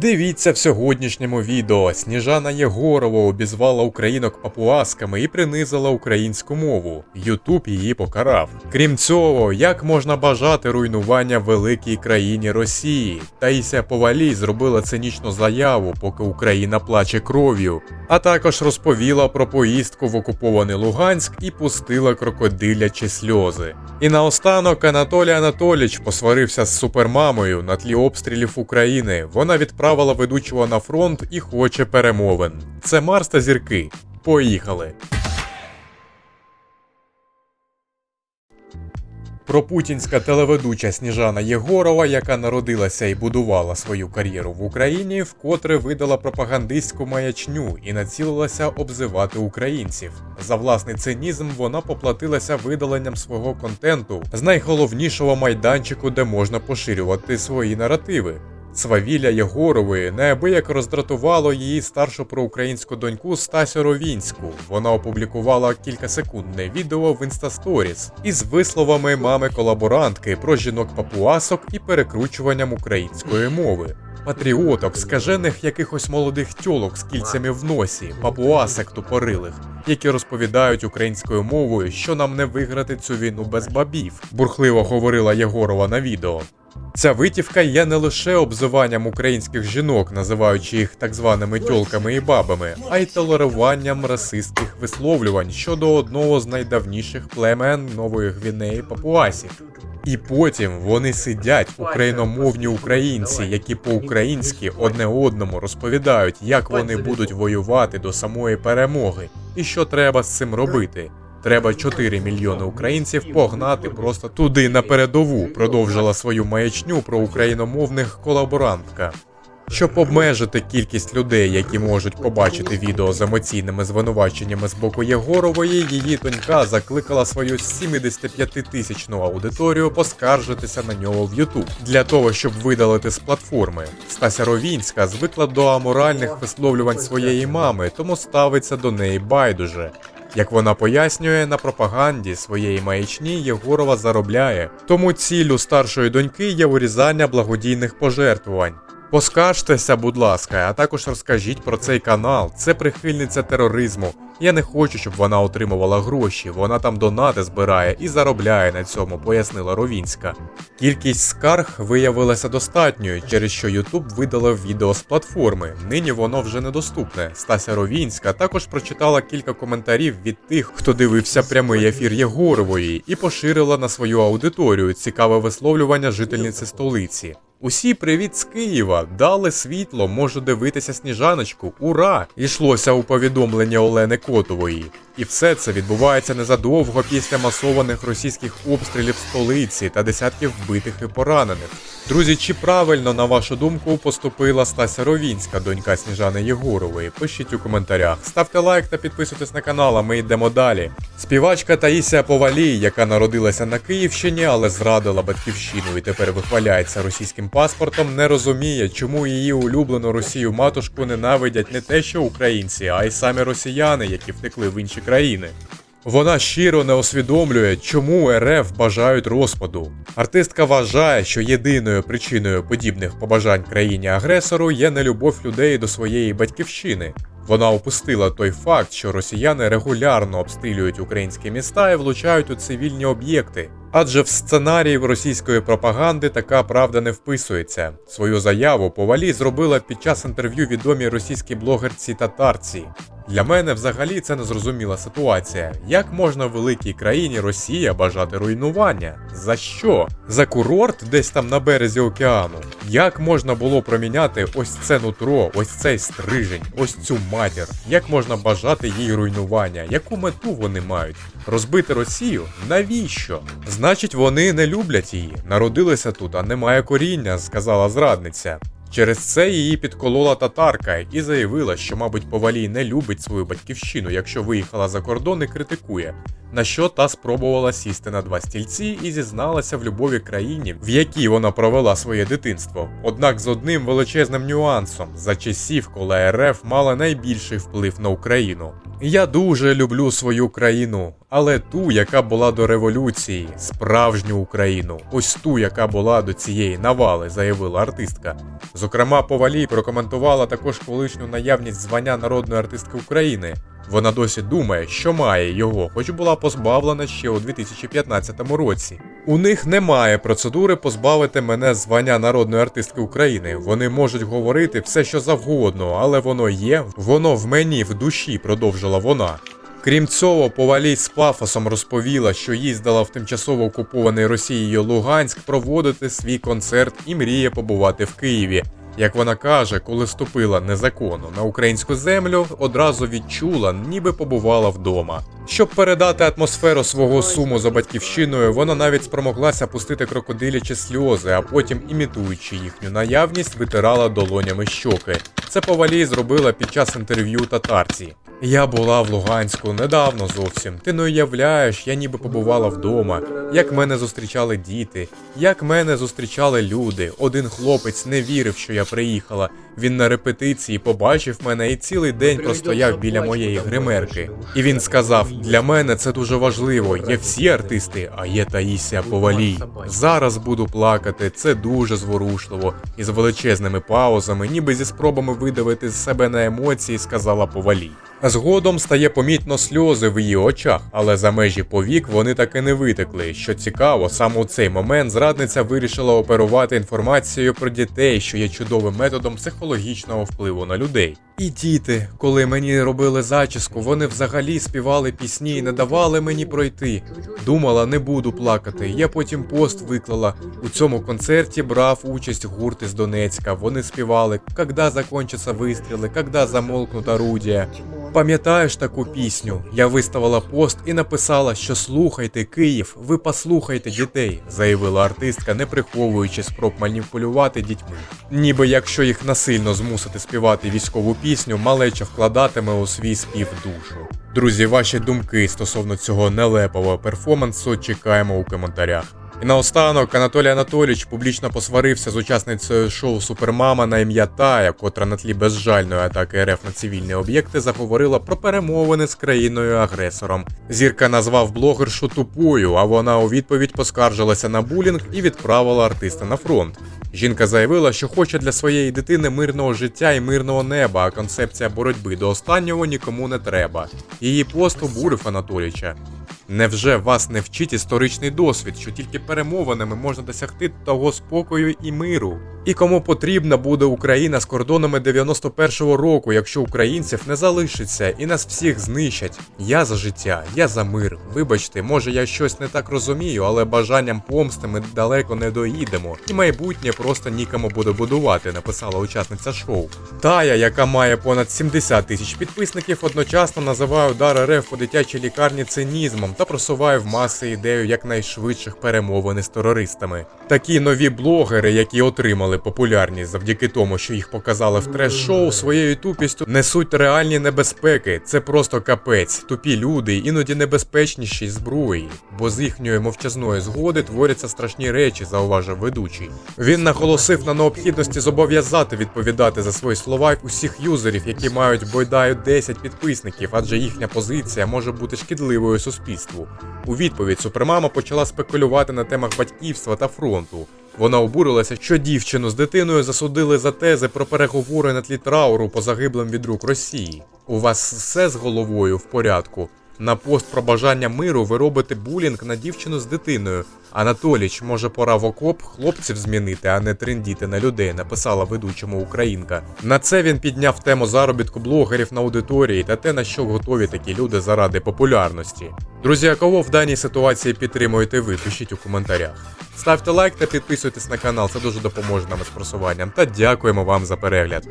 Дивіться в сьогоднішньому відео. Сніжана Єгорова обізвала українок папуасками і принизила українську мову. Ютуб її покарав. Крім цього, як можна бажати руйнування великій країні Росії? Таїся Повалій зробила цинічну заяву, поки Україна плаче кров'ю, а також розповіла про поїздку в окупований Луганськ і пустила крокодилячі сльози. І наостанок Анатолій Анатолійович посварився з супермамою на тлі обстрілів України. Вона відправила ведучого на фронт і хоче перемовин. Це Марс та зірки. Поїхали. Пропутінська телеведуча Сніжана Єгорова, яка народилася і будувала свою кар'єру в Україні, вкотре видала пропагандистську маячню і націлилася обзивати українців. За власний цинізм вона поплатилася видаленням свого контенту з найголовнішого майданчику, де можна поширювати свої наративи. Свавілля Єгорової неабияк роздратувало її старшу проукраїнську доньку Стасю Ровінську. Вона опублікувала кількасекундне відео в Instastories із висловами мами колаборантки про жінок папуасок і перекручуванням української мови. Патріоток, скажених якихось молодих тьолок з кільцями в носі, папуасек тупорилих, які розповідають українською мовою, що нам не виграти цю війну без бабів, бурхливо говорила Єгорова на відео. Ця витівка є не лише обзиванням українських жінок, називаючи їх так званими тьолками і бабами, а й толеруванням расистських висловлювань щодо одного з найдавніших племен Нової Гвінеї Папуасів. І потім вони сидять, україномовні українці, які по-українськи одне одному розповідають, як вони будуть воювати до самої перемоги, і що треба з цим робити. Треба 4 мільйони українців погнати просто туди на передову, продовжила свою маячню про україномовних колаборантка. Щоб обмежити кількість людей, які можуть побачити відео з емоційними звинуваченнями з боку Єгорової, її донька закликала свою 75-тисячну аудиторію поскаржитися на нього в YouTube для того, щоб видалити з платформи. Стася Ровінська звикла до аморальних висловлювань своєї мами, тому ставиться до неї байдуже. Як вона пояснює, на пропаганді своєї маячні Єгорова заробляє, тому ціллю старшої доньки є урізання благодійних пожертвувань. Поскаржтеся, будь ласка, а також розкажіть про цей канал. Це прихильниця тероризму. Я не хочу, щоб вона отримувала гроші. Вона там донати збирає і заробляє на цьому, пояснила Ровінська. Кількість скарг виявилася достатньою, через що YouTube видалив відео з платформи. Нині воно вже недоступне. Стася Ровінська також прочитала кілька коментарів від тих, хто дивився прямий ефір Єгорової, і поширила на свою аудиторію цікаве висловлювання жительниці столиці. Усі привіт з Києва, дали світло, можу дивитися сніжаночку. Ура! Ішлося у повідомленні Олени Котової. І все це відбувається незадовго після масованих російських обстрілів столиці та десятків вбитих і поранених. Друзі, чи правильно, на вашу думку, поступила Стася Ровінська, донька Сніжани Єгорової? Пишіть у коментарях, ставте лайк та підписуйтесь на канал, а ми йдемо далі. Співачка Таїсія Повалій, яка народилася на Київщині, але зрадила батьківщину і тепер вихваляється російським паспортом, не розуміє, чому її улюблену Росію матушку ненавидять не те, що українці, а й самі росіяни, які втекли в інші країни. Вона щиро не усвідомлює, чому РФ бажають розпаду. Артистка вважає, що єдиною причиною подібних побажань країні-агресору є нелюбов людей до своєї батьківщини. Вона опустила той факт, що росіяни регулярно обстрілюють українські міста і влучають у цивільні об'єкти. Адже в сценарії російської пропаганди така правда не вписується. Свою заяву Повалі зробила під час інтерв'ю відомій російській блогерці татарці. Для мене взагалі це незрозуміла ситуація. Як можна в великій країні Росія бажати руйнування? За що? За курорт десь там на березі океану? Як можна було проміняти ось це нутро, ось цей стрижень, ось цю матір? Як можна бажати їй руйнування? Яку мету вони мають? Розбити Росію? Навіщо? Значить, вони не люблять її. Народилися тут, а немає коріння, сказала зрадниця. Через це її підколола татарка і заявила, що, мабуть, Повалій не любить свою батьківщину, якщо виїхала за кордон і критикує. На що та спробувала сісти на два стільці і зізналася в любові країні, в якій вона провела своє дитинство. Однак з одним величезним нюансом за часів, коли РФ мала найбільший вплив на Україну. Я дуже люблю свою країну, але ту, яка була до революції, справжню Україну, ось ту, яка була до цієї навали, заявила артистка. Зокрема, Повалій прокоментувала також колишню наявність звання народної артистки України. Вона досі думає, що має його, хоч була позбавлена ще у 2015 році. У них немає процедури позбавити мене звання народної артистки України. Вони можуть говорити все, що завгодно, але воно є, воно в мені в душі, продовжила вона. Крім цього, Повалій з пафосом розповіла, що їздила в тимчасово окупований Росією Луганськ проводити свій концерт і мріє побувати в Києві. Як вона каже, коли ступила незаконно на українську землю, одразу відчула, ніби побувала вдома. Щоб передати атмосферу свого суму за батьківщиною, вона навіть спромоглася пустити крокодилячі сльози, а потім, імітуючи їхню наявність, витирала долонями щоки. Це повалій зробила під час інтерв'ю татарці. Я була в Луганську недавно зовсім. Ти не уявляєш, я ніби побувала вдома. Як мене зустрічали діти, як мене зустрічали люди. Один хлопець не вірив, що я приїхала. Він на репетиції побачив мене і цілий день простояв біля моєї гримерки. І він сказав: для мене це дуже важливо. Є всі артисти, а є Таїсія Повалій. Зараз буду плакати. Це дуже зворушливо. І з величезними паузами, ніби зі спробами видавити з себе на емоції, сказала Повалій. Згодом стає помітно сльози в її очах, але за межі повік вони таки не витекли. Що цікаво, саме у цей момент зрадниця вирішила оперувати інформацією про дітей, що є чудовим методом психологічного впливу на людей. І діти, коли мені робили зачіску, вони взагалі співали пісні і не давали мені пройти. Думала, не буду плакати. Я потім пост виклала. У цьому концерті брав участь гурт із Донецька. Вони співали «Когда закончаться вистріли, когда замолкнуть орудія». Пам'ятаєш таку пісню? Я виставила пост і написала, що слухайте Київ, ви послухайте дітей, заявила артистка, не приховуючи спроб маніпулювати дітьми. Ніби якщо їх насильно змусити співати військову пісню, малеча вкладатиме у свій спів душу. Друзі, ваші думки стосовно цього нелепого перформансу чекаємо у коментарях. І наостанок Анатолій Анатолійович публічно посварився з учасницею шоу Супермама на ім'я Тая, котра на тлі безжальної атаки РФ на цивільні об'єкти заговорила про перемовини з країною-агресором. Зірка назвав блогершу тупою, а вона у відповідь поскаржилася на булінг і відправила артиста на фронт. Жінка заявила, що хоче для своєї дитини мирного життя і мирного неба, а концепція боротьби до останнього нікому не треба. Її пост обурив Анатолійча. Невже вас не вчить історичний досвід, що тільки перемовинами можна досягти того спокою і миру? І кому потрібна буде Україна з кордонами 91-го року, якщо українців не залишиться і нас всіх знищать? Я за життя, я за мир. Вибачте, може я щось не так розумію, але бажанням помсти ми далеко не доїдемо, і майбутнє просто нікому буде будувати, написала учасниця шоу. Тая, яка має понад 70 тисяч підписників, одночасно називає удар РФ по дитячій лікарні цинізмом та просуває в маси ідею якнайшвидших перемовин із терористами. Такі нові блогери, які отримали популярність завдяки тому, що їх показали в треш-шоу, своєю тупістю несуть реальні небезпеки. Це просто капець. Тупі люди, іноді небезпечніші зброї, бо з їхньої мовчазної згоди творяться страшні речі, зауважив ведучий. Він наголосив на необхідності зобов'язати відповідати за свої слова усіх юзерів, які мають бойдаю 10 підписників, адже їхня позиція може бути шкідливою суспільству. У відповідь Супермама почала спекулювати на темах батьківства та фронту. Вона обурилася, що дівчину з дитиною засудили за тези про переговори на тлі трауру по загиблим від рук Росії. У вас все з головою в порядку. На пост про бажання миру ви робите булінг на дівчину з дитиною. Анатоліч, може пора в окоп хлопців змінити, а не трендіти на людей, написала ведучому українка. На це він підняв тему заробітку блогерів на аудиторії та те, на що готові такі люди заради популярності. Друзі, кого в даній ситуації підтримуєте ви? Пишіть у коментарях. Ставте лайк та підписуйтесь на канал, це дуже допоможе нам із просуванням. Та дякуємо вам за перегляд.